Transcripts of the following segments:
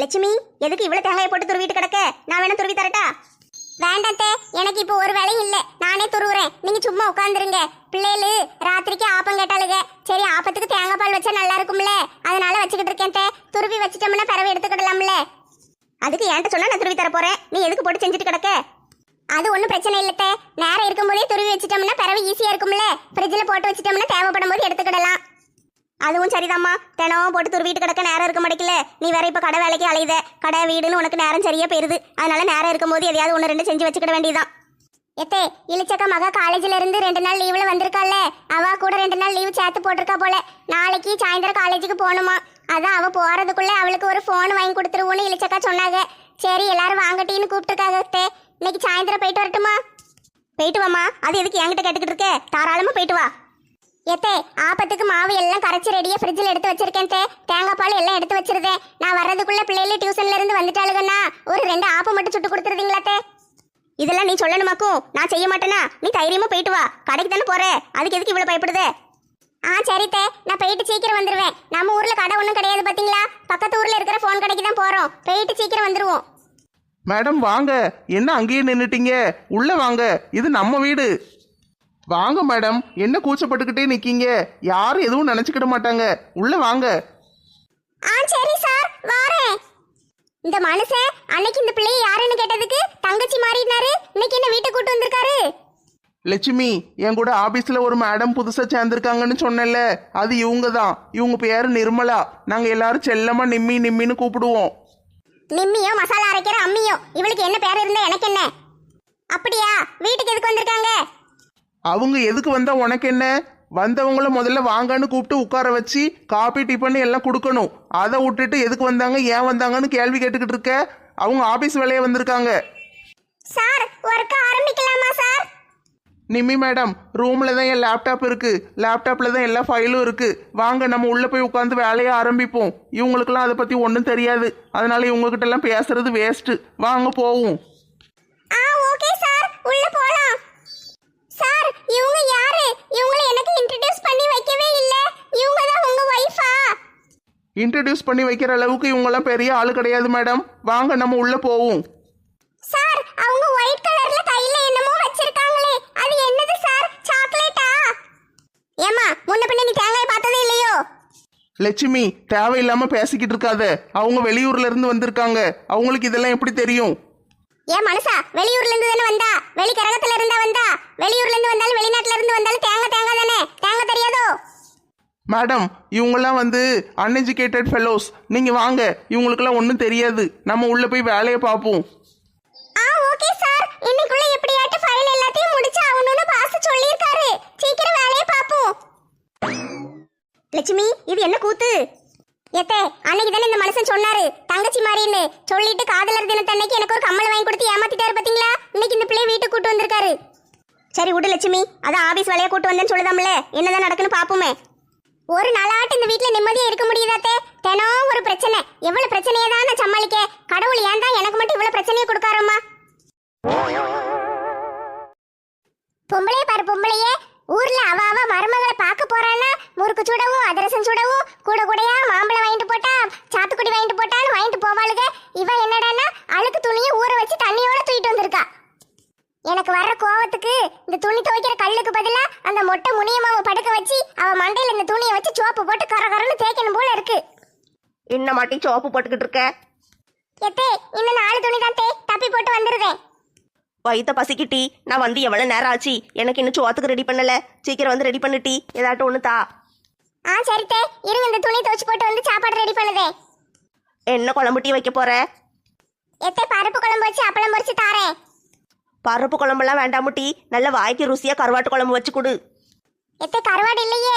லட்சுமி எதுக்கு இவ்வளவு தேங்காயை போட்டு துருவிட்டு கிடக்க? நான் வேணா துருவி தரட்டா? வேண்டாத்தே எனக்கு இப்போ ஒரு வேலையும் இல்ல. நானே துருவுறேன். நீங்க சும்மா உட்காந்துருங்க பிள்ளைகளு ராத்திரிக்கு ஆப்பம் கேட்டாளுங்க சரி ஆப்பத்துக்கு தேங்காய் பால் வச்சா நல்லா இருக்கும்ல. அதனால வச்சுக்கிட்டு இருக்கேன் துருவி வச்சுட்டோம்னா பிறவை எடுத்துக்கிடலாம்ல. அதுக்கு என்கிட்ட சொன்னா நான் துருவி தர போறேன். நீ எதுக்கு போட்டு செஞ்சுட்டு கிடக்க? அது ஒன்றும் பிரச்சனை இல்லத்தே நேரம் இருக்கும்போதே துருவி வச்சிட்டோம்னா பிறவை ஈஸியா இருக்கும்ல. ஃப்ரிட்ஜில் போட்டு வச்சுட்டோம்னா தேவைப்படும் போது எடுத்துக்கிடலாம். அதுவும் சரிதாம்மா. தினமும் போட்டு துருவிட்டு கிடக்க நேரம் இருக்க மாட்டேங்கல நீ வேற இப்ப கடை வேலைக்கு அலையுத. கடை வீடுன்னு உனக்கு நேரம் சரியா போயிருது. அதனால நேரம் இருக்கும்போது எதையாவது ஒன்று ரெண்டு செஞ்சு வச்சுக்கிட வேண்டியதான் எத்தே இளிச்சக்கா மகா காலேஜ்ல இருந்து ரெண்டு நாள் லீவ்ல வந்திருக்கால அவ கூட ரெண்டு நாள் லீவ் சேர்த்து போட்டிருக்கா போல. நாளைக்கு சாயந்தரம் காலேஜுக்கு போகணுமா? அதான் அவ போறதுக்குள்ள அவளுக்கு ஒரு ஃபோன் வாங்கி கொடுத்துருவோன்னு இளிச்சக்கா சொன்னாங்க. சரி எல்லாரும் வாங்கட்டின்னு கூப்பிட்டுருக்காங்க அத்தே. இன்னைக்கு சாயந்தரம் போயிட்டு வரட்டுமா? போயிட்டு வாமா அது எதுக்கு என்கிட்ட கேட்டுக்கிட்டு இருக்க? தாராளமா போயிட்டு வா. எத்தே ஆப்பத்துக்கு மாவு எல்லாம் கரைச்சி ரெடியா ஃப்ரிட்ஜில் எடுத்து வச்சிருக்கேன் தே. தேங்காய் பால் எல்லாம் எடுத்து வச்சிருந்தேன் நான் வர்றதுக்குள்ள பிள்ளைகளே டியூஷன்ல இருந்து வந்துட்டாளுகண்ணா. ஒரு ரெண்டு ஆப்பை மட்டும் சுட்டு கொடுத்துருந்தீங்களா தே? இதெல்லாம் நீ சொல்லணுமாக்கும் நான் செய்ய மாட்டேனா? நீ தைரியமா போயிட்டு வா. கடைக்கு தானே போகிற அதுக்கு எதுக்கு இவ்வளவு பயப்படுதே? ஆ சரி தே. நான் போயிட்டு சீக்கிரம் வந்துருவேன். நம்ம ஊர்ல கடை ஒன்றும் கிடையாது பாத்தீங்களா? பக்கத்து ஊர்ல இருக்கிற ஃபோன் கடைக்கு தான் போறோம். போயிட்டு சீக்கிரம் வந்துருவோம். மேடம் வாங்க. என்ன அங்கேயே நின்னுட்டீங்க? உள்ள வாங்க. இது நம்ம வீடு. வாங்க மேடம். என்ன கூச்சப்பட்டுக்கிட்டே நிக்கீங்க? யாரும் எதுவும் நினைச்சுக்கிட மாட்டாங்க. உள்ள வாங்க. ஆ சரி சார் வாரேன். இந்த மனுஷன் அன்னைக்கு இந்த பிள்ளைய யாருன்னு கேட்டதுக்கு தங்கச்சி மாறினாரு. இன்னைக்கு என்ன வீட்டுக்கு கூட்டு வந்திருக்காரு? லட்சுமி என் கூட ஆபீஸ்ல ஒரு மேடம் புதுசா சேர்ந்திருக்காங்கன்னு சொன்னேன்ல. அது இவங்க தான். இவங்க பேரு நிர்மலா. நாங்க எல்லாரும் செல்லமா நிம்மி நிம்மின்னு கூப்பிடுவோம். நிம்மியோ மசாலா அரைக்கிற அம்மியோ. இவளுக்கு என்ன பேர் இருந்தா எனக்கு என்ன? அப்படியா? வீட்டுக்கு எதுக்கு வந்திருக்காங்க? அவங்க எதுக்கு வந்தா உனக்கு என்ன? வந்தவங்கள முதல்ல வாங்கன்னு கூப்பிட்டு உட்கார வச்சு காபி டிஃபன் எல்லாம் கொடுக்கணும். அதை விட்டுட்டு எதுக்கு வந்தாங்க? ஏன் வந்தாங்கன்னு கேள்வி கேட்டுக்கிட்டு இருக்க? அவங்க ஆபீஸ் வேலையை வந்திருக்காங்க. சார் ஒர்க் ஆரம்பிக்கலாமா சார்? நிம்மி மேடம் ரூம்ல தான் என் லேப்டாப் இருக்கு. லேப்டாப்ல தான் எல்லா ஃபைலும் இருக்கு. வாங்க நம்ம உள்ள போய் உட்காந்து வேலையை ஆரம்பிப்போம். இவங்களுக்கெல்லாம் அதை பத்தி ஒன்றும் தெரியாது. அதனால இவங்க கிட்ட எல்லாம் பேசுறது வேஸ்ட் வாங்க போவோம். Ah okay sir. உள்ள போலாம். சார் இவங்க யாரு? இவங்கள எனக்கு இன்ட்ரடியூஸ் பண்ணி வைக்கவே இல்ல. இவங்க தான் உங்க வைஃபா இன்ட்ரடியூஸ் பண்ணி வைக்கிற அளவுக்கு இவங்கெல்லாம் பெரிய ஆளு கிடையாது மேடம் வாங்க நம்ம உள்ள போவோம். சார் அவங்க ஒயிட் கலர்ல கையில என்னமோ வச்சிருக்காங்களே. அது என்னது சார்? சாக்லேட்டா ஏமா முன்ன பின்ன நீ தேங்காய் பார்த்ததே இல்லையோ? லட்சுமி தேவையில்லாம பேசிக்கிட்டு இருக்காத. அவங்க வெளியூர்ல இருந்து வந்திருக்காங்க. அவங்களுக்கு இதெல்லாம் எப்படி தெரியும்? ஏன் மனசா வெளியூர்ல இருந்து தானே வந்தா? வெளி கரகத்துல இருந்தா வந்தா? வெளியூர்ல இருந்து வந்தாலும் வெளிநாட்டுல இருந்து வந்தாலும் தேங்காய் தேங்காய் தானே? தேங்காய் தெரியாதோ? மேடம் இவங்கெல்லாம் வந்து அன்எஜுகேட்டட் ஃபெலோஸ் நீங்க வாங்க இவங்களுக்கெல்லாம் ஒன்றும் தெரியாது. நம்ம உள்ள போய் வேலையை பார்ப்போம். ஆ ஓகே சார் இன்னைக்குள்ள எப்படியாட்டு ஃபைல் எல்லாத்தையும் முடிச்சு ஆகணும்னு பாஸ் சொல்லியிருக்காரு. சீக்கிரம் வேலையை பாப்போம் லட்சுமி இது என்ன கூத்து? எத்தே அன்னைக்கு தானே இந்த மனுஷன் சொன்னாரு. தங்கச்சி மாதிரின்னு சொல்லிட்டு காதலர் தினத்தன்னைக்கு எனக்கு ஒரு கம்மல் வாங்கி கொடுத்து ஏமாத்திட்டாரு பாத்தீங்களா? இன்னைக்கு இந்த பிள்ளைய வீட்டுக்கு கூட்டு வந்திருக்காரு. சரி விடு லட்சுமி. அதான் ஆபீஸ் வேலையை கூட்டு வந்தேன்னு சொல்லுதாம்ல. என்னதான் நடக்குன்னு பாப்போமே. ஒரு நாளாட்டு இந்த வீட்டுல நிம்மதியா இருக்க முடியுதாத்தே தினம் ஒரு பிரச்சனை. எவ்வளவு பிரச்சனையை தான் நான் சமாளிக்க? கடவுள் ஏன் தான் எனக்கு மட்டும் இவ்வளவு பிரச்சனையை கொடுக்காரம்மா? பொம்பளைய பாரு பொம்பளையே. ஊர்ல அவ அவ மருமகளை பார்க்க போறான்னா முறுக்கு சுடவும் அதிரசம் சுடவும் கூட கூடையா மாம்பழம் வாங்கிட்டு போட்டா சாத்துக்குடி வாங்கிட்டு போட்டா இவ என்னடான்னா அழுக்கு துணியை ஊற வச்சு தண்ணியோட தூக்கிட்டு வந்திருக்கா. எனக்கு வர்ற கோவத்துக்கு இந்த துணி துவைக்கிற கல்லுக்கு பதிலா அந்த மொட்டை முனியமாவை படுக்க வச்சு அவ மண்டையில இந்த துணியை வச்சு சோப்பு போட்டு கர கரன்னு தேய்க்கணும் போல இருக்கு. என்ன மாட்டி சோப்பு போட்டுக்கிட்டு இருக்க? எத்தே இன்னும் நாலு துணி தான் தே தப்பி போட்டு வந்துருதேன் வயித்த பசிக்கிட்டி நான் வந்து எவ்வளவு நேரம் ஆச்சு? எனக்கு இன்னும் சோத்துக்கு ரெடி பண்ணல. சீக்கிரம் வந்து ரெடி பண்ணிட்டி ஏதாட்டும் ஒன்று தா. ஆ சரி தே இருங்க இந்த துணி துவைச்சு போட்டு வந்து சாப்பாடு ரெடி பண்ணுதே. என்ன குழம்பு டீ வைக்க போற? எத்தே பருப்பு குழம்பு வச்சு அப்பளம் பொரிச்சு தாரேன். பருப்பு குழம்பெல்லாம் வேண்டாம் டீ. நல்ல வாய்க்கு ருசியா கருவாட்டு குழம்பு வச்சு கொடு. எத்தே கருவாடு இல்லையே?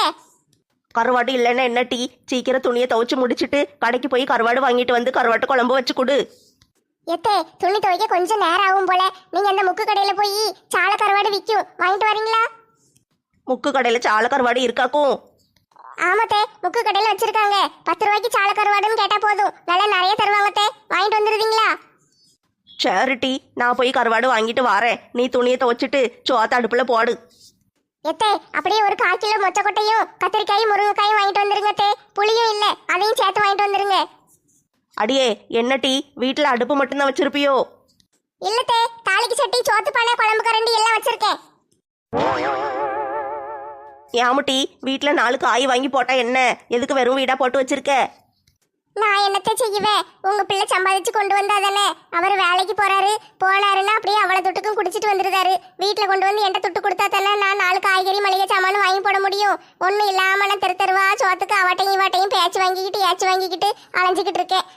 கருவாடு இல்லைன்னா என்ன டீ? சீக்கிரம் துணியை துவைச்சு முடிச்சிட்டு கடைக்கு போய் கருவாடு வாங்கிட்டு வந்து கருவாட்டு குழம்பு வச்சு கொடு. எத்தே துணி துவைக்க கொஞ்சம் நேரம் ஆகும் போல. நீங்க அந்த முக்கு கடையில போய் சால கருவாடு விற்கும் வாங்கிட்டு வரீங்களா? முக்கு கடையில் சால கருவாடு இருக்காக்கும். ஆமாத்தே முக்கு கடையில வச்சிருக்காங்க. பத்து ரூபாய்க்கு சால கருவாடுன்னு கேட்டா போதும். நல்லா நிறைய தருவாங்கத்தே வாங்கிட்டு வந்துருவீங்களா? சரி டீ நான் போய் கருவாடு வாங்கிட்டு வரேன். நீ துணியை துவைச்சிட்டு சோத்த அடுப்புல போடு. எத்தே அப்படியே ஒரு கால் கிலோ மொச்சக்கொட்டையும் கத்திரிக்காயும் முருங்கைக்காயும் வாங்கிட்டு வந்துருங்க தே புளியும் இல்ல அதையும் சேர்த்து வாங்கிட்டு வந்துருங்க. அடியே என்ன டீ? வீட்டில் அடுப்பு மட்டும்தான் வச்சிருப்பியோ? இல்லத்தே தாளிக்கு சட்டி சோத்து பானை குழம்பு கரண்டி எல்லாம் வச்சிருக்கேன். ஏமுட்டி வீட்டில் நாலு காய் வாங்கி போட்டா என்ன? எதுக்கு வெறும் வீடா போட்டு வச்சிருக்க? நான் என்னத்த செய்வேன்? உங்க பிள்ளை சம்பாதிச்சு கொண்டு வந்தா தானே? அவர் வேலைக்கு போறாரு போனாருன்னா அப்படியே அவளை துட்டுக்கும் குடிச்சிட்டு வந்துருந்தாரு வீட்டுல கொண்டு வந்து என்கிட்ட துட்டு கொடுத்தா தானே நான் நாலு காய்கறி மளிகை சாமான் வாங்கி போட முடியும்? ஒன்றும் இல்லாம நான் தெரு தெருவா சோத்துக்கு அவட்டையும் இவாட்டையும் பேச்சு வாங்கிக்கிட்டு ஏச்சு வாங்கிக்கிட்டு அலைஞ்சிக்கிட்டு இருக்கேன்.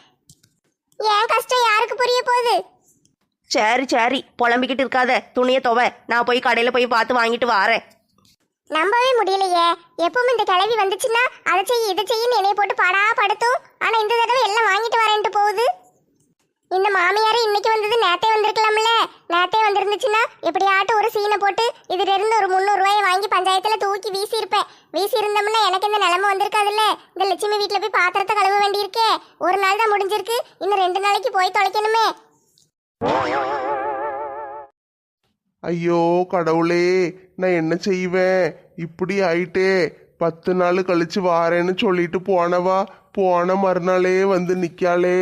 ஏன் கஷ்டம்? யாருக்கு புரிய போகுது? சரி சரி. புலம்பிக்கிட்டு இருக்காத. துணியை துவ. நான் போய் கடையில் போய் பார்த்து வாங்கிட்டு வாரேன். நம்பவே முடியலையே. எப்பவும் இந்த கிளவி வந்துச்சுன்னா அதை செய்ய இதை செய்யன்னு என்னைய போட்டு படா படுத்தும். ஆனா இந்த தடவை எல்லாம் வாங்கிட்டு வரேன்ட்டு போகுது. இந்த மாமியார் இன்னைக்கு வந்தது நேத்தே வந்திருக்கலாம்ல. நேத்தே வந்திருந்துச்சுன்னா எப்படியாட்டும் ஒரு சீனை போட்டு இதுல இருந்து ஒரு முந்நூறு ரூபாயை வாங்கி பஞ்சாயத்துல தூக்கி வீசி இருப்பேன் வீசி இருந்தோம்னா எனக்கு இந்த நிலைமை வந்திருக்காதுல்ல. இந்த லட்சுமி வீட்டுல போய் பாத்திரத்தை கழுவ வேண்டியிருக்கே. ஒரு நாள் தான் முடிஞ்சிருக்கு. இன்னும் ரெண்டு நாளைக்கு போய் தொலைக்கணுமே. ஐயோ கடவுளே. நான் என்ன செய்வேன்? இப்படி ஆயிட்டே. பத்து நாள் கழிச்சு வாரேன்னு சொல்லிட்டு போனவா? போன மறுநாளே வந்து நிற்காளே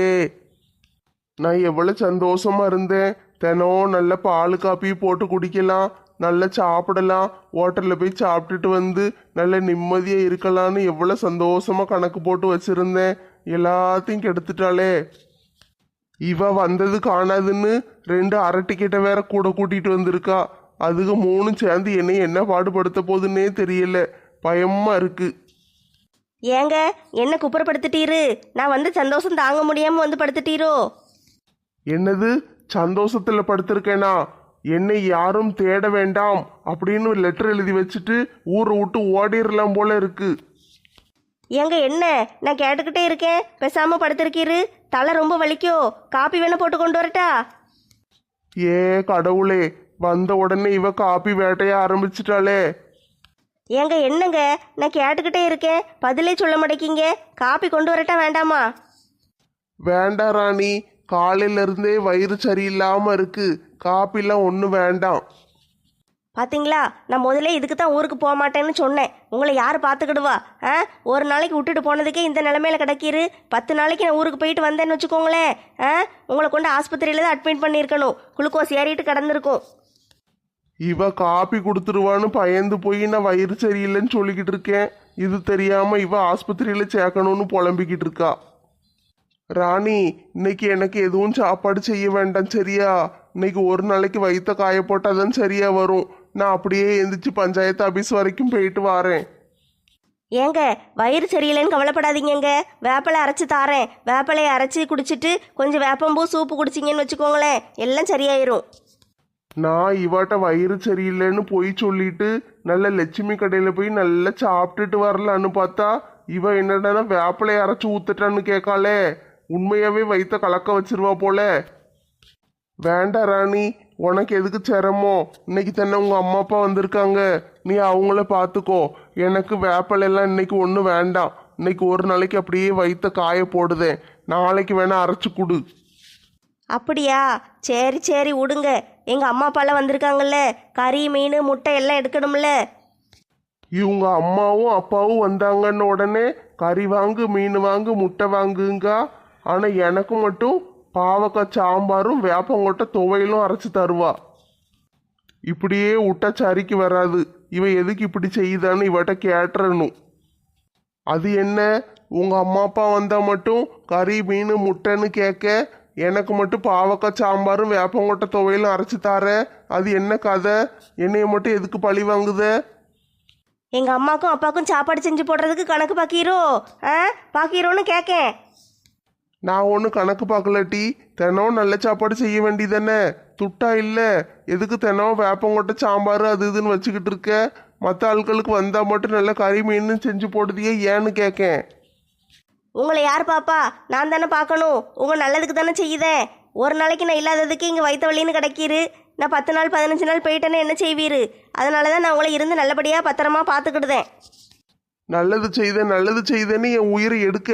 நான் எவ்வளோ சந்தோஷமா இருந்தேன். தினம் நல்ல பால் காப்பி போட்டு குடிக்கலாம். நல்லா சாப்பிடலாம். ஹோட்டலில் போய் சாப்பிட்டுட்டு வந்து நல்ல நிம்மதியாக இருக்கலாம்னு எவ்வளோ சந்தோஷமாக கணக்கு போட்டு வச்சுருந்தேன். எல்லாத்தையும் கெடுத்துட்டாளே. இவ வந்தது காணாதுன்னு ரெண்டு அரட்டிக்கிட்ட வேற கூட கூட்டிகிட்டு வந்திருக்கா. அதுக்கு மூணும் சேர்ந்து என்னை என்ன பாடுபடுத்த போகுதுன்னே தெரியல. பயமா இருக்கு. ஏங்க என்ன குப்புறப்படுத்திட்டீரு? நான் வந்து சந்தோஷம் தாங்க முடியாமல் வந்து படுத்துட்டீரோ? என்னது? சந்தோஷத்துல படுத்திருக்கேனா? என்னை யாரும் தேட வேண்டாம் அப்படின்னு லெட்டர் எழுதி வச்சுட்டு ஊரை விட்டு ஓடிரலாம் போல இருக்கு. ஏங்க என்ன? நான் கேட்டுக்கிட்டே இருக்கேன். பேசாம படுத்திருக்கீரு. தலை ரொம்ப வலிக்கோ? காப்பி வேணா போட்டு கொண்டு வரட்டா? ஏ கடவுளே வந்த உடனே இவ காப்பி வேட்டைய ஆரம்பிச்சிட்டாளே. ஏங்க என்னங்க? நான் கேட்டுக்கிட்டே இருக்கேன். பதிலே சொல்ல மாட்டேங்கிங்க. காப்பி கொண்டு வரட்டா வேண்டாமா? வேண்டாம் ராணி. காலையில இருந்தே வயிறு சரியில்லாம இருக்கு. காப்பிலாம் ஒன்றும் வேண்டாம். பாத்தீங்களா? நான் முதல்ல இதுக்கு தான் ஊருக்கு போக மாட்டேன்னு சொன்னேன். உங்களை யார் பார்த்துக்கிடுவா ஆ? ஒரு நாளைக்கு விட்டுட்டு போனதுக்கே இந்த நிலமையில கிடக்கிரு. பத்து நாளைக்கு நான் ஊருக்கு போயிட்டு வந்தேன்னு வச்சுக்கோங்களேன். ஆ? உங்களை கொண்டு ஆஸ்பத்திரியில தான் அட்மிட் பண்ணியிருக்கணும். குளுக்கோஸ் ஏறிட்டு கிடந்திருக்கும். இவ காப்பி கொடுத்துருவான்னு பயந்து போய் நான் வயிறு சரியில்லைன்னு சொல்லிக்கிட்டு இருக்கேன். இது தெரியாம இவ ஆஸ்பத்திரியில சேர்க்கணும்னு புலம்பிக்கிட்டு இருக்கா. ராணி இன்னைக்கு எனக்கு எதுவும் சாப்பாடு செய்ய வேண்டாம் சரியா? இன்னைக்கு ஒரு நாளைக்கு வயித்த காய போட்டாதான் சரியா வரும். நான் அப்படியே எந்திரிச்சு பஞ்சாயத்து ஆபீஸ் வரைக்கும் போயிட்டு வரேன். ஏங்க வயிறு சரியில்லைன்னு கவலைப்படாதீங்கங்க. வேப்பிலை அரைச்சி தாரேன். வேப்பிலையை அரைச்சி குடிச்சிட்டு கொஞ்சம் வேப்பம்பூ சூப்பு குடிச்சிங்கன்னு வச்சுக்கோங்களேன். எல்லாம் சரியாயிரும். நான் இவாட்ட வயிறு சரியில்லைன்னு போய் சொல்லிட்டு நல்ல லட்சுமி கடையில போய் நல்லா சாப்பிட்டுட்டு வரலான்னு பார்த்தா இவ என்னடா வேப்பிலை அரைச்சு ஊத்துட்டான்னு கேட்காளே. உண்மையாவே வயிற்ற கலக்க வச்சிருவா போல. வேண்டாம் ராணி உனக்கு எதுக்கு சிரமம் இன்னைக்கு தானே உங்க அம்மா அப்பா வந்திருக்காங்க. நீ அவங்கள பார்த்துக்கோ. எனக்கு வேப்பிலை எல்லாம் இன்னைக்கு ஒன்றும் வேண்டாம். இன்னைக்கு ஒரு நாளைக்கு அப்படியே வயித்த காய போடுதேன். நாளைக்கு வேணா அரைச்சு கொடு. அப்படியா? சரி சரி விடுங்க எங்கள் அம்மா அப்பாலாம் வந்திருக்காங்கல்ல? கறி மீன் முட்டை எல்லாம் எடுக்கணும்ல? இவங்க அம்மாவும் அப்பாவும் வந்தாங்கன்னு உடனே கறி வாங்கு மீன் வாங்கு முட்டை வாங்குங்க. ஆனால் எனக்கு மட்டும் பாவக்காய் சாம்பாரும் வேப்பங்கொட்டை துவையலும் அரைச்சி தருவா. இப்படியே விட்டா சரிக்கு வராது. இவன் எதுக்கு இப்படி செய்யுதான்னு இவட்ட கேட்டுறணும். அது என்ன? உங்கள் அம்மா அப்பா வந்தால் மட்டும் கறி மீன் முட்டைன்னு கேட்க எனக்கு மட்டும் பாவக்காய் சாம்பாரும் வேப்பங்கொட்டை துவையலும் அரைச்சு தார. அது என்ன கதை? என்னைய மட்டும் எதுக்கு பழி வாங்குத? எங்கள் அம்மாக்கும் அப்பாவுக்கும் சாப்பாடு செஞ்சு போடுறதுக்கு கணக்கு பாக்கீரோ? ஆ? பாக்கீரோன்னு கேட்கேன் நான் ஒன்றும் கணக்கு பார்க்கலட்டி தினம் நல்ல சாப்பாடு செய்ய வேண்டியதானே துட்டா இல்லை. எதுக்கு தினம் வேப்பங்கொட்டை சாம்பார் அது இதுன்னு வச்சுக்கிட்டு இருக்க? மற்ற ஆட்களுக்கு வந்தால் மட்டும் நல்ல கறி மீன் செஞ்சு போடுதியே ஏன்னு கேட்கேன் உங்களை யார் பாப்பா? நான் தானே பார்க்கணும். உங்கள் நல்லதுக்கு தானே செய்யுதேன் ஒரு நாளைக்கு நான் இல்லாததுக்கு இங்கே வயிற்று வலின்னு கிடைக்கிரு. நான் பத்து நாள் பதினஞ்சு நாள் போயிட்டேன்னா என்ன செய்வீரு? அதனால தான் நான் உங்களை இருந்து நல்லபடியாக பத்திரமா பார்த்துக்கிடுதேன் நல்லது செய்த நல்லது செய்தேன்னு என் உயிரை எடுக்க.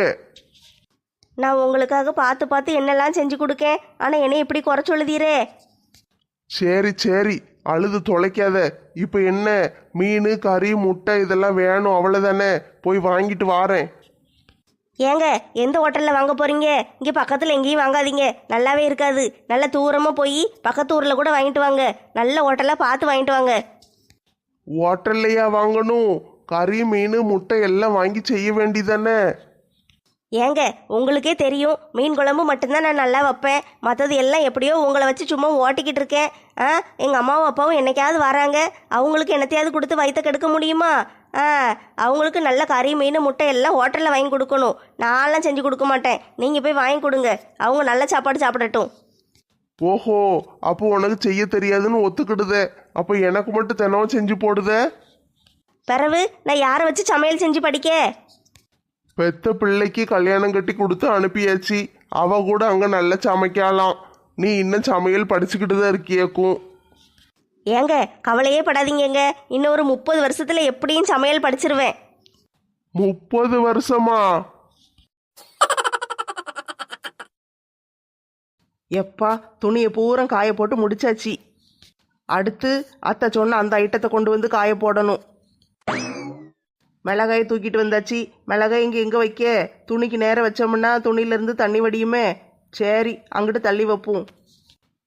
நான் உங்களுக்காக பார்த்து பார்த்து என்னெல்லாம் செஞ்சு கொடுக்கேன். ஆனால் என்னை இப்படி குறை சொல்லுதீரே. சரி சரி. அழுது தொலைக்காத. இப்போ என்ன? மீன் கறி முட்டை இதெல்லாம் வேணும். அவ்வளோதானே போய் வாங்கிட்டு வாரேன். ஏங்க எந்த ஹோட்டலில் வாங்க போறீங்க? இங்கே பக்கத்தில் எங்கேயும் வாங்காதீங்க. நல்லாவே இருக்காது. நல்ல தூரமாக போய் பக்கத்து ஊரில் கூட வாங்கிட்டு வாங்க. நல்ல ஹோட்டலாக பார்த்து வாங்கிட்டு வாங்க. ஹோட்டல்லையா வாங்கணும்? கறி மீன் முட்டை எல்லாம் வாங்கி செய்ய வேண்டியதானே? ஏங்க உங்களுக்கே தெரியும். மீன் குழம்பு மட்டும்தான் நான் நல்லா வைப்பேன். மற்றது எல்லாம் எப்படியோ உங்களை வச்சு சும்மா ஓட்டிக்கிட்டு இருக்கேன். ஆ எங்கள் அம்மாவும் அப்பாவும் என்னைக்காவது வராங்க. அவங்களுக்கு என்னத்தையாவது கொடுத்து வயிற்ற கெடுக்க முடியுமா? ஆ அவங்களுக்கு நல்ல கறி மீன் முட்டை எல்லாம் ஹோட்டலில் வாங்கி கொடுக்கணும். நான்லாம் செஞ்சு கொடுக்க மாட்டேன். நீங்கள் போய் வாங்கி கொடுங்க. அவங்க நல்ல சாப்பாடு சாப்பிடட்டும். ஓஹோ அப்போ உனக்கு செய்ய தெரியாதுன்னு ஒத்துக்கிடுதே. அப்போ எனக்கு மட்டும் தினம் செஞ்சு போடுதே? பிறகு நான் யாரை வச்சு சமையல் செஞ்சு படிக்க? பெத்த பிள்ளைக்கு கல்யாணம் கட்டி கொடுத்து அனுப்பியாச்சு. அவ கூட அங்க நல்லா சமைக்கலாம். நீ இன்னும் சமையல் படிச்சுக்கிட்டு தான் இருக்கியக்கும். ஏங்க கவலையே படாதீங்கங்க. இன்னும் ஒரு முப்பது வருஷத்தில் எப்படியும் சமையல் படிச்சிருவேன். முப்பது வருஷமா? எப்பா துணியை பூரா காய போட்டு முடிச்சாச்சு. அடுத்து அத்தை சொன்ன அந்த ஐட்டத்தை கொண்டு வந்து காய போடணும். மிளகாயை தூக்கிட்டு வந்தாச்சு. மிளகாய் இங்கே எங்கே வைக்க? துணிக்கு நேரம் வச்சோம்னா துணியிலேருந்து தண்ணி வடியுமே. சரி அங்கிட்டு தள்ளி வைப்போம்.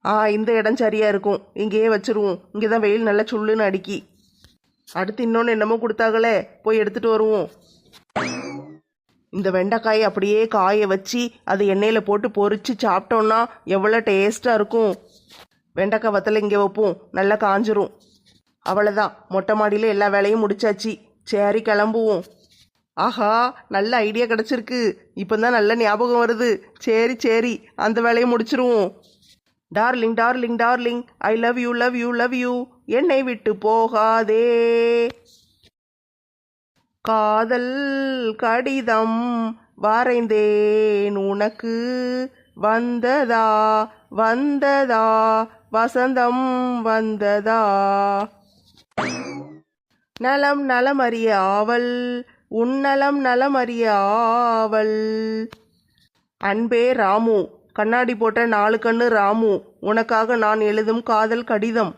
ஆ இந்த இடம் சரியா இருக்கும். இங்கேயே வச்சிருவோம். இங்கே தான் வெயில் நல்லா சுள்ளுன்னு அடிக்கி. அடுத்து இன்னொன்று என்னமோ கொடுத்தாங்களே. போய் எடுத்துட்டு வருவோம். இந்த வெண்டைக்காயை அப்படியே காய வச்சு அதை எண்ணெயில் போட்டு பொறிச்சு சாப்பிட்டோன்னா எவ்வளோ டேஸ்ட்டாக இருக்கும். வெண்டைக்காய் வத்தலை இங்கே வைப்போம். நல்லா காஞ்சிரும். அவ்வளோதான் மொட்டை மாடியில் எல்லா வேலையும் முடிச்சாச்சு. சரி கிளம்புவோம். ஆஹா நல்ல ஐடியா கிடச்சிருக்கு. இப்போ தான் நல்ல ஞாபகம் வருது. சரி சரி. அந்த வேலையை முடிச்சிருவோம். Darling darling darling. I love you love you love you என்னை விட்டு போகாதே. காதல் கடிதம் வரைந்தேன் உனக்கு. வந்ததா வந்ததா? வசந்தம் வந்ததா? நலம் நலம் அறிய ஆவல் உன்னலம் அறிய ஆவல். அன்பே ராமு. கண்ணாடி போட்ட நாலு கண்ணு ராமு. உனக்காக நான் எழுதும் காதல் கடிதம்.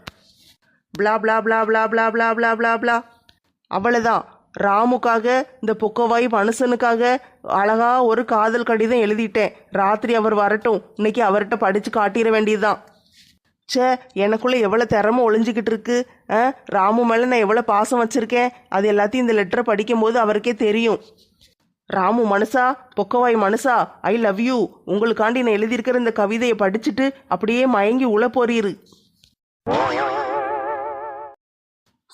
பிளா பிளா பிளா பிளா பிளா பிளா பிளா பிளா பிளா. அவ்வளோதான் ராமுக்காக இந்த புக்கவாய் மனுஷனுக்காக அழகா ஒரு காதல் கடிதம் எழுதிட்டேன். ராத்திரி அவர் வரட்டும். இன்னைக்கு அவர்கிட்ட படித்து காட்டிட வேண்டியதுதான். ச்சே எனக்குள்ளே எவ்வளோ திறமை ஒளிஞ்சிக்கிட்டு இருக்கு? ஆ ராமு மேலே நான் எவ்வளோ பாசம் வச்சுருக்கேன்? அது எல்லாத்தையும் இந்த லெட்டரை படிக்கும்போது அவருக்கே தெரியும். ராமு மனுஷா பொக்கவாய் மனுஷா ஐ லவ் யூ உங்களுக்காண்டி நான் எழுதியிருக்கிற இந்த கவிதையை படிச்சுட்டு அப்படியே மயங்கி உள்ள போறீரு.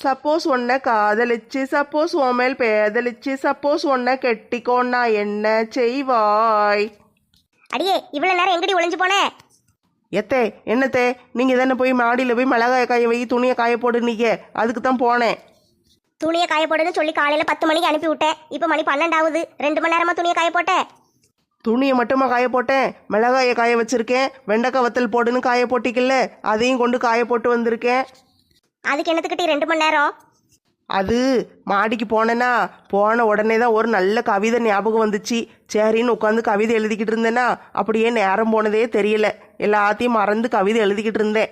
சப்போஸ் உன்னை காதலிச்சு சப்போஸ் உன் மேல் பேதலிச்சு சப்போஸ் உன்னை கெட்டிக்கோன்னா என்ன செய்வாய்? அடியே இவ்வளவு நேரம் எங்கடி ஒளிஞ்சு போன? எத்தே என்னத்தே நீங்கள் தானே போய் மாடியில் போய் மிளகாய காய வை துணியை காய போடுனீங்க அதுக்கு தான் போனேன். துணியை காய போடுன்னு சொல்லி காலையில பத்து மணிக்கு அனுப்பி விட்டேன். இப்போ மணி பன்னெண்டாவது. ரெண்டு மணி நேரமா துணியை காய போட்டேன். துணியை மட்டுமா காய போட்டேன்? மிளகாயை காய வச்சிருக்கேன். வெண்டைக்காய் வத்தல் போடுன்னு காய போட்டிக்கல்ல அதையும் கொண்டு காய போட்டு வந்திருக்கேன். அதுக்கு என்னத்துக்கிட்டி ரெண்டு மணி நேரம்? அது மாடிக்கு போனேன்னா போன உடனே தான் ஒரு நல்ல கவிதை ஞாபகம் வந்துச்சு. சரின்னு உட்காந்து கவிதை எழுதிக்கிட்டு இருந்தேன்னா அப்படியே நேரம் போனதே தெரியல. எல்லாத்தையும் மறந்து கவிதை எழுதிக்கிட்டு இருந்தேன்.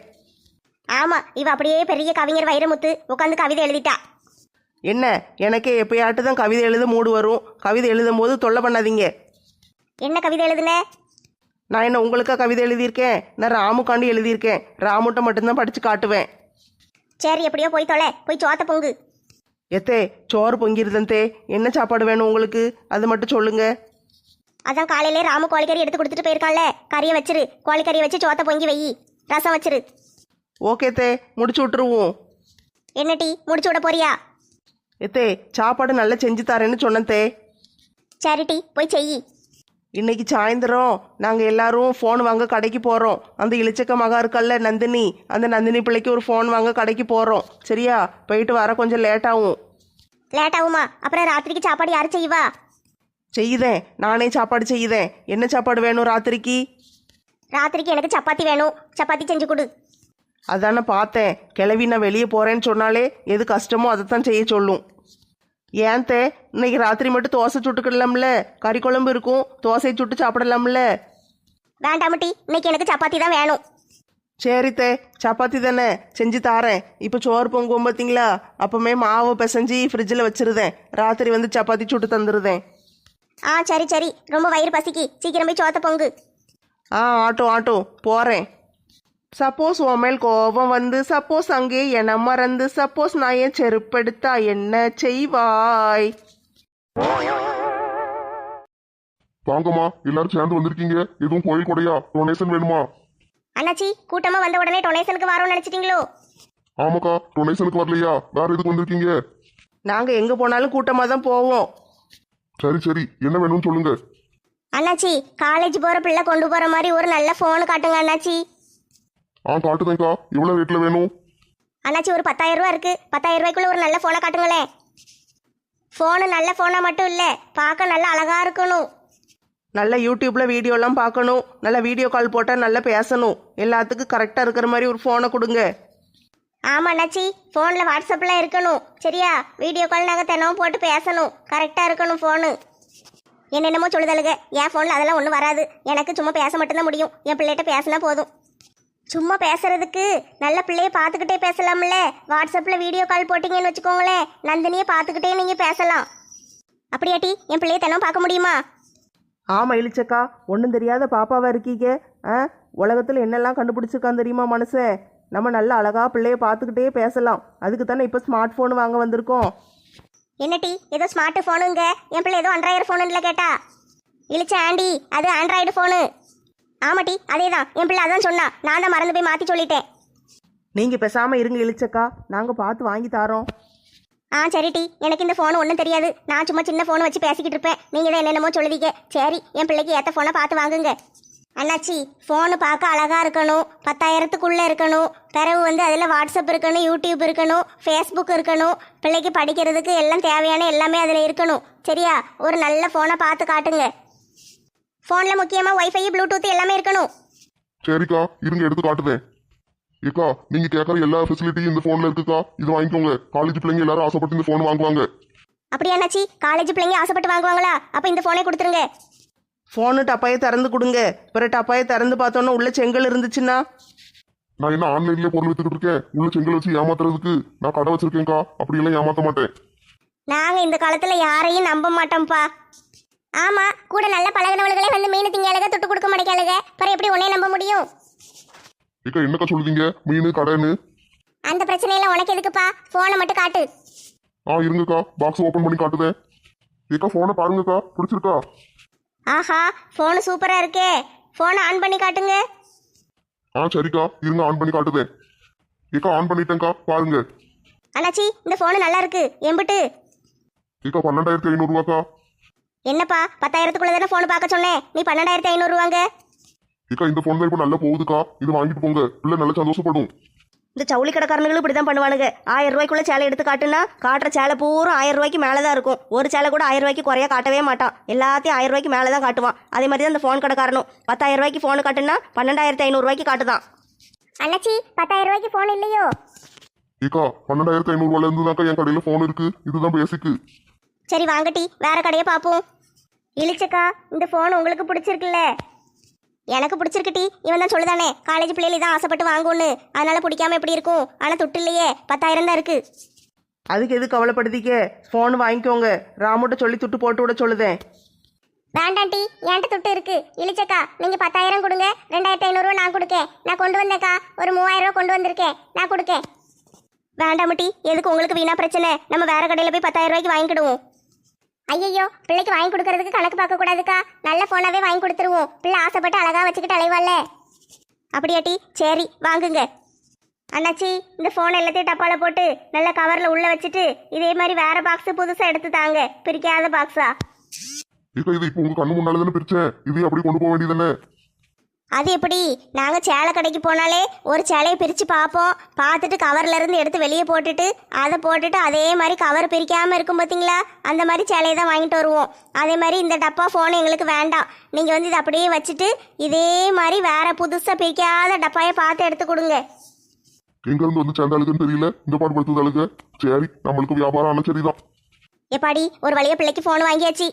ஆமா இவ அப்படியே பெரிய கவிஞர் வைரமுத்து உட்காந்து கவிதை எழுதிட்டா. என்ன? எனக்கே எப்பயாட்டு தான் கவிதை எழுத மூடு வரும். கவிதை எழுதும் போது தொல்லை பண்ணாதீங்க. என்ன கவிதை எழுதுன? நான் என்ன உங்களுக்கா கவிதை எழுதியிருக்கேன்? நான் ராமுக்காண்டி எழுதியிருக்கேன். ராமுட்ட மட்டும்தான் படித்து காட்டுவேன். சரி எப்படியோ போய் தொலை. போய் சோத்த பொங்கு. எத்தே சோறு பொங்கிருதந்தே என்ன சாப்பாடு வேணும் உங்களுக்கு? அது மட்டும் சொல்லுங்க. அதான் காலையிலே ராமு கோழிக்கறி எடுத்து கொடுத்துட்டு போயிருக்கான்ல. கறியை வச்சிரு. கோழிக்கறியை வச்சு சோத்த பொங்கி வை. ரசம் வச்சிரு. ஓகே தே முடிச்சு விட்டுருவோம். என்ன டீ? முடிச்சு விட போறியா? எத்தே சாப்பாடு நல்லா செஞ்சு தரேன்னு சொன்னேன் தே. சரி டீ போய் செய் இன்னைக்கு சாயந்தரம் நாங்கள் எல்லாரும் ஃபோன் வாங்க கடைக்கு போகிறோம் அந்த இளிச்சக்க மகா இருக்கல்ல நந்தினி. அந்த நந்தினி பிள்ளைக்கு ஒரு ஃபோன் வாங்க கடைக்கு போகிறோம் சரியா? போயிட்டு வர கொஞ்சம் லேட் ஆகும். லேட் ஆகுமா? அப்புறம் ராத்திரிக்கு சாப்பாடு யாரு செய்வா? செய்யுதேன் நானே சாப்பாடு செய்யுதேன் என்ன சாப்பாடு வேணும் ராத்திரிக்கு? ராத்திரிக்கு எனக்கு சப்பாத்தி வேணும். சப்பாத்தி செஞ்சு கொடு. அதானே பார்த்தேன். கிளவி நான் வெளியே போகிறேன்னு சொன்னாலே எது கஷ்டமோ அதை தான் செய்ய சொல்லும். ஏன் தே இன்னைக்கு ராத்திரி மட்டும் தோசை சுட்டுக்கிடலாம்ல? கறி குழம்பு இருக்கும் தோசையை சுட்டு சாப்பிடலாம்ல? வேண்டாம் டீ இன்னைக்கு எனக்கு சப்பாத்தி தான் வேணும். சரி தே சப்பாத்தி தானே செஞ்சு தாரேன். இப்போ சோறு பொங்குவோம் பார்த்தீங்களா அப்பமே மாவு பிசைஞ்சு ஃப்ரிட்ஜில் வச்சிருதேன். ராத்திரி வந்து சப்பாத்தி சுட்டு தந்துருதேன். ஆ சரி சரி. ரொம்ப வயிறு பசிக்கு. சீக்கிரம் போய் சோத்த பொங்கு. ஆ ஆட்டோ ஆட்டோ போகிறேன் சப்போஸ் உன் மேல் கோபம் வந்து சப்போஸ் அங்கே என மறந்து சப்போஸ் நான் என் செருப்பெடுத்தா என்ன செய்வாய்? வாங்கம்மா எல்லாரும் சேர்ந்து வந்திருக்கீங்க. எதுவும் கோயில் கொடையா? டொனேஷன் வேணுமா? அண்ணாச்சி கூட்டமா வந்த உடனே டொனேஷனுக்கு வரோம்னு நினைச்சிட்டீங்களோ? ஆமாக்கா டொனேஷனுக்கு வரலையா? வேற எதுக்கு வந்திருக்கீங்க? நாங்கள் எங்கே போனாலும் கூட்டமாக தான் போவோம். சரி சரி. என்ன வேணும்னு சொல்லுங்க. அண்ணாச்சி காலேஜ் போற பிள்ளை கொண்டு போற மாதிரி ஒரு நல்ல ஃபோன் காட்டுங்க அண்ணாச்சி. ஆ காட்டுதேங்க்கா எவ்வளவு ரேட்ல வேணும்? அண்ணாச்சி ஒரு பத்தாயிரம் ரூபா இருக்கு. பத்தாயிரம் ரூபாய்க்குள்ள ஒரு நல்ல ஃபோனை காட்டுங்களேன் ஃபோனு நல்ல ஃபோனா மட்டும் இல்லை. பார்க்க நல்ல அழகா இருக்கணும். நல்ல யூடியூப்பில் வீடியோலாம் பார்க்கணும். நல்ல வீடியோ கால் போட்டால் நல்லா பேசணும். எல்லாத்துக்கும் கரெக்டாக இருக்கிற மாதிரி ஒரு ஃபோனை கொடுங்க. ஆமா அண்ணாச்சி. ஃபோனில் வாட்ஸ்அப்லாம் இருக்கணும். சரியா? வீடியோ கால் நாங்கள் தினமும் போட்டு பேசணும். கரெக்டாக இருக்கணும் ஃபோனு என்னென்னமோ சொல்லுதலுங்க. என் ஃபோனில் அதெல்லாம் ஒன்றும் வராது. எனக்கு சும்மா பேச மட்டும்தான் முடியும். என் பிள்ளைகிட்ட பேசினா போதும். சும்மா பேசுறதுக்கு நல்ல பிள்ளைய பார்த்துக்கிட்டே பேசலாம்ல. வாட்ஸ்அப்பில் வீடியோ கால் போட்டிங்கன்னு வச்சுக்கோங்களேன். நந்தினியை பார்த்துக்கிட்டே நீங்கள் பேசலாம். அப்படியாட்டி என் பிள்ளைய தினம் பார்க்க முடியுமா? ஆமாம் இழிச்சக்கா ஒன்றும் தெரியாத பாப்பாவா இருக்கீங்க? ஆ? உலகத்தில் என்னெல்லாம் கண்டுபிடிச்சிருக்கான் தெரியுமா மனுஷன்? நம்ம நல்ல அழகா பிள்ளைய பார்த்துக்கிட்டே பேசலாம். அதுக்கு தானே இப்போ ஸ்மார்ட் ஃபோன் வாங்க வந்திருக்கோம். என்னட்டி ஏதோ ஸ்மார்ட் ஃபோனுங்க என் பிள்ளை ஏதோ ஆண்ட்ராய்டு ஃபோனுல கேட்டா. இழிச்ச ஆண்டி அது ஆண்ட்ராய்டு ஃபோனு ஆமாட்டி அதே தான் என் பிள்ளை அதான் சொன்னா. நான் தான் மறந்து போய் மாற்றி சொல்லிட்டேன். நீங்கள் பேசாமல் இருங்க இழிச்சக்கா. நாங்கள் பார்த்து வாங்கி தாரோம். ஆ சரிட்டி. எனக்கு இந்த ஃபோன் ஒன்றும் தெரியாது. நான் சும்மா சின்ன ஃபோன் வச்சு பேசிக்கிட்டு இருப்பேன். நீங்கள் தான் என்னென்னமோ சொல்லுவீங்க. சரி என் பிள்ளைக்கு ஏற்ற ஃபோனை பார்த்து வாங்குங்க. அண்ணாச்சி ஃபோனு பார்க்க அழகாக இருக்கணும். பத்தாயிரத்துக்குள்ளே இருக்கணும். பிறகு வந்து அதில் வாட்ஸ்அப் இருக்கணும் யூடியூப் இருக்கணும் ஃபேஸ்புக் இருக்கணும். பிள்ளைக்கு படிக்கிறதுக்கு எல்லாம் தேவையான எல்லாமே அதில் இருக்கணும். சரியா? ஒரு நல்ல ஃபோனை பார்த்து காட்டுங்க. ஃபோனில் முக்கியமாக ஒய்ஃபை ப்ளூடூத் எல்லாமே இருக்கணும். சரிக்கா இருங்க எடுத்து காட்டுதேன் ஏக்கா நீங்க கேட்கற எல்லா ஃபெசிலிட்டியும் இந்த போன்ல இருக்குக்கா? இது வாங்கிக்கோங்க. காலேஜ் பிள்ளைங்க எல்லாரும் ஆசைப்பட்டு இந்த போன் வாங்குவாங்க. அப்படியா அண்ணாச்சி? காலேஜ் பிள்ளைங்க ஆசைப்பட்டு வாங்குவாங்களா? அப்போ இந்த ஃபோனே கொடுத்துருங்க. ஃபோனு டப்பாயை திறந்து கொடுங்க. பிறகு டப்பாயை திறந்து பார்த்தோன்னா உள்ள செங்கல் இருந்துச்சுன்னா? நான் என்ன ஆன்லைன்லயே பொருள் வித்துக்கிட்டு இருக்கேன்? உள்ள செங்கல் வச்சு ஏமாத்துறதுக்கு நான் கடை வச்சிருக்கேன்க்கா. அப்படி எல்லாம் ஏமாத்த மாட்டேன். நாங்க இந்த காலத்துல யாரையும் நம்ப மாட்டோம்ப்பா. ஆமா கூட நல்ல பழகினவளுகளே வந்து மீன் திங்காளுக தொட்டு கொடுக்க மாட்டேங்காளுக. அப்புறம் எப்படி உன்னை நம்ப முடியும்? ஏக்கா என்னக்கா சொல்லுதீங்க? மீன் கடைன்னு? அந்த பிரச்சனையெல்லாம் உனக்கு எதுக்குப்பா? போனை மட்டும் காட்டு. ஆ இருங்கக்கா. பாக்ஸ் ஓபன் பண்ணி காட்டுதேன். ஏக்கா போனை பாருங்கக்கா. பிடிச்சிருக்கா? ஆஹா போன் சூப்பரா இருக்கே. போனை ஆன் பண்ணி காட்டுங்க. ஆ சரிக்கா. இருங்க ஆன் பண்ணி காட்டுதேன். ஏக்கா ஆன் பண்ணிட்டேன்க்கா. பாருங்க. அண்ணாச்சி இந்த போன் நல்லா இருக்கு. எம்பிட்டு. ஏக்கா பன்னெண்டாயிரத்தி ஐநூறுரூவாக்கா என்னப்பா பத்தாயிரத்துக்குள்ள தானே போன் பார்க்க சொன்னேன். நீ பன்னெண்டாயிரத்தி ஐநூறுவாங்க ஏக்கா இந்த போன் தான் இப்போ நல்லா போகுதுக்கா. இது வாங்கிட்டு போங்க. பிள்ளை நல்லா சந்தோஷப்படும். இந்த ஜவுளி கடைக்காரனுங்களும் இப்படி தான் பண்ணுவானுங்க. ஆயிரம் ரூபாய்க்குள்ள சேலை எடுத்து காட்டுனா காட்டுற சேலை பூரா ஆயிரம் ரூபாய்க்கு மேலே தான் இருக்கும். ஒரு சேலை கூட ஆயிரம் ரூபாய்க்கு குறைய காட்டவே மாட்டான். எல்லாத்தையும் ஆயிரம் ரூபாய்க்கு மேலே தான் காட்டுவான். அதே மாதிரி தான் இந்த ஃபோன் கடைக்காரனும். பத்தாயிரம் ரூபாய்க்கு ஃபோன் காட்டுனா பன்னெண்டாயிரத்தி ஐநூறுரூவாய்க்கு காட்டுதான். அண்ணாச்சி பத்தாயிரம் ரூபாய்க்கு போன் இல்லையோ? ஏக்கா பன்னெண்டாயிரத்தி ஐநூறுரூவால இருந்து தான்க்கா என் கடையில் ஃபோன் இருக்கு. இதுதான் பேசிக்கு சரி வாங்கட்டி வேற கடையை பார்ப்போம். இழிச்சக்கா இந்த ஃபோன் உங்களுக்கு பிடிச்சிருக்குல்ல? எனக்கு பிடிச்சிருக்குட்டி இவன் தான் சொல்லுதானே காலேஜ் பிள்ளைகள் இதான் ஆசைப்பட்டு வாங்கும்னு. அதனால பிடிக்காம எப்படி இருக்கும்? ஆனால் துட்டு இல்லையே பத்தாயிரம் தான் இருக்கு. அதுக்கு எது கவலைப்படுத்திக்க ஃபோன் வாங்கிக்கோங்க. ராமுட்ட சொல்லி துட்டு போட்டு விட சொல்லுதேன். வேண்டாம் டி. என்கிட்ட துட்டு இருக்கு. இழிச்சக்கா நீங்க பத்தாயிரம் கொடுங்க. ரெண்டாயிரத்தி ஐநூறுரூவா நான் கொடுக்கேன். நான் கொண்டு வந்தேக்கா ஒரு மூவாயிரம் ரூபா கொண்டு வந்திருக்கேன். நான் கொடுக்கேன். வேண்டாம் டி. எதுக்கு? உங்களுக்கு வீணா பிரச்சனை. நம்ம வேற கடையில் போய் பத்தாயிரம் ரூபாய்க்கு வாங்கிக்கிடுவோம். ஐயையோ பிள்ளைக்கு வாங்கி கொடுக்கறதுக்கு கணக்கு பார்க்க கூடாதுக்கா. நல்ல போனாவே வாங்கி கொடுத்துருவோம். பிள்ளை ஆசைப்பட்டு அழகா வச்சுக்கிட்டு அலைவாள்ல. அப்படியாட்டி சரி வாங்குங்க. அண்ணாச்சி இந்த ஃபோன் எல்லாத்தையும் டப்பால போட்டு நல்ல கவர்ல உள்ள வச்சுட்டு இதே மாதிரி வேற பாக்ஸ் புதுசா எடுத்து தாங்க. பிரிக்காத பாக்ஸா ஏக்கா இது இப்போ உங்க கண்ணு முன்னால தானே பிரிச்சேன். இது அப்படி கொண்டு போக வேண்டியதானே அது எப்படி? நாங்கள் சேலை கடைக்கு போனாலே ஒரு சேலையை பிரித்து பார்ப்போம். பார்த்துட்டு கவர்ல இருந்து எடுத்து வெளியே போட்டுட்டு அதை போட்டுட்டு அதே மாதிரி கவர் பிரிக்காமல் இருக்கும் பார்த்தீங்களா? அந்த மாதிரி சேலையை தான் வாங்கிட்டு வருவோம். அதே மாதிரி இந்த டப்பா ஃபோன் எங்களுக்கு வேண்டாம். நீங்கள் வந்து இதை அப்படியே வச்சுட்டு இதே மாதிரி வேற புதுசாக பிரிக்காத டப்பாயை பார்த்து எடுத்து கொடுங்க. எங்க இருந்து வந்து சேர்ந்தாளுக்குன்னு தெரியல? இந்த பாடு படுத்துதாளுங்க சரி நம்மளுக்கு வியாபாரம் ஆனா சரிதான். எப்பாடி ஒரு வழியாக பிள்ளைக்கு ஃபோன் வாங்கியாச்சு.